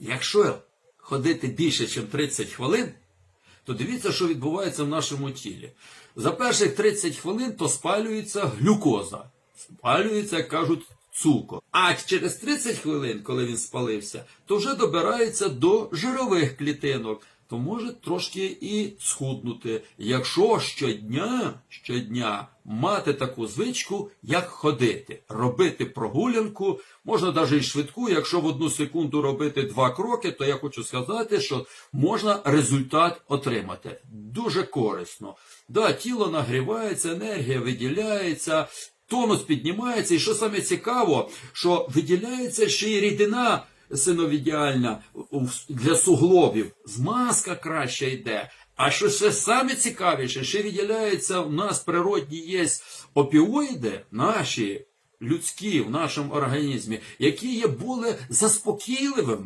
Якщо ходити більше, ніж 30 хвилин, то дивіться, що відбувається в нашому тілі. За перших 30 хвилин то спалюється глюкоза, спалюється, як кажуть, цукор. А через 30 хвилин, коли він спалився, то вже добирається до жирових клітинок, то може трошки і схуднути. Якщо щодня, щодня мати таку звичку, як ходити, робити прогулянку, можна навіть і швидку, якщо в одну секунду робити два кроки, то я хочу сказати, що можна результат отримати. Дуже корисно. Да, тіло нагрівається, енергія виділяється, тонус піднімається, і що саме цікаво, що виділяється ще й рідина синовідіальна для суглобів. Змазка краще йде. А що ще саме цікавіше, ще виділяється в нас природні є опіоїди, наші людські в нашому організмі, які є були заспокійливими.